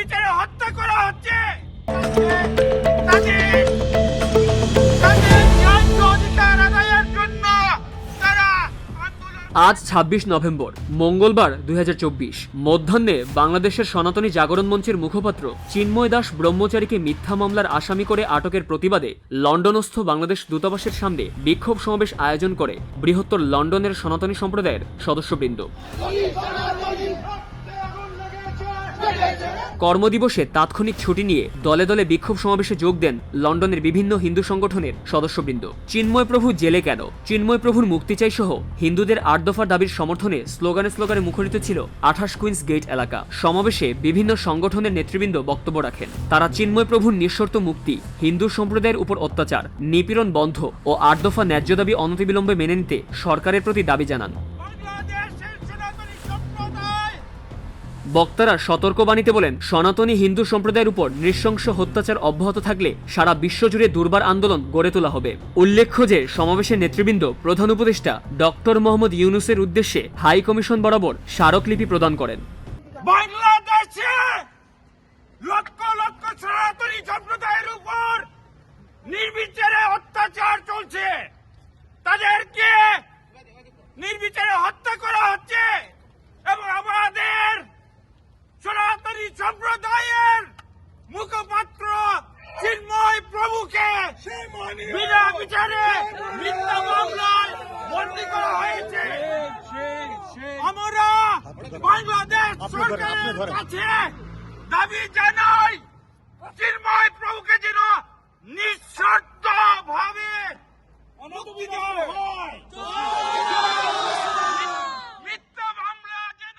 নির্বিচারে হত্যা করা হচ্ছে। আজ ২৬ নভেম্বর, মঙ্গলবার দুই হাজার চব্বিশ। মধ্যাহ্নে বাংলাদেশের সনাতনী জাগরণ মঞ্চের মুখপাত্র চিন্ময় দাস ব্রহ্মচারীকে মিথ্যা মামলার আসামি করে আটকের প্রতিবাদে লন্ডনস্থ বাংলাদেশ দূতাবাসের সামনে বিক্ষোভ সমাবেশ আয়োজন করে বৃহত্তর লন্ডনের সনাতনী সম্প্রদায়ের সদস্যবৃন্দ। কর্মদিবসে তাৎক্ষণিক ছুটি নিয়ে দলে দলে বিক্ষোভ সমাবেশে যোগ দেন লন্ডনের বিভিন্ন হিন্দু সংগঠনের সদস্যবৃন্দ। চিন্ময় প্রভু জেলে কেন? চিন্ময় প্রভুর মুক্তি চাই সহ হিন্দুদের আট দফার দাবির সমর্থনে স্লোগানে স্লোগানে মুখরিত ছিল আঠাশ কুইন্স গেট এলাকা। সমাবেশে বিভিন্ন সংগঠনের নেতৃবৃন্দ বক্তব্য রাখেন। তারা চিন্ময় প্রভুর নিঃশর্ত মুক্তি, হিন্দু সম্প্রদায়ের উপর অত্যাচার, নিপীড়ন বন্ধ ও আট দফা ন্যায্য দাবি অনতিবিলম্বে মেনে নিতে সরকারের প্রতি দাবি জানান। বক্তারা সতর্কবাণীতে বলেন, সনাতনী হিন্দু সম্প্রদায়ের উপর নৃশংস অত্যাচার অব্যাহত থাকলে সারা বিশ্বজুড়ে দুর্বার আন্দোলন গড়ে তোলা হবে। উল্লেখ্য যে, সমাবেশের নেতৃবৃন্দ, প্রধান উপদেষ্টা, ডক্টর মোহাম্মদ ইউনুসের উদ্দেশ্যে হাই কমিশন বরাবর স্মারকলিপি প্রদান করেন। নির্বিচারে অত্যাচার চলছে। তাদেরকে নির্বিচারে হত্যা হচ্ছে এবং আমাদের সনাতনী সম্প্রদায়ের মুখপাত্র চিন্ময় প্রভুকে বিনা বিচারে মিথ্যা মামলায় বন্দী করা হয়েছে। আমরা বাংলাদেশ সরকারের কাছে দাবি জানাই চিন্ময় প্রভুকে যেন নিঃশর্ত ভাবে মুক্তি দেওয়া হয়। মিথ্যা মামলা যেন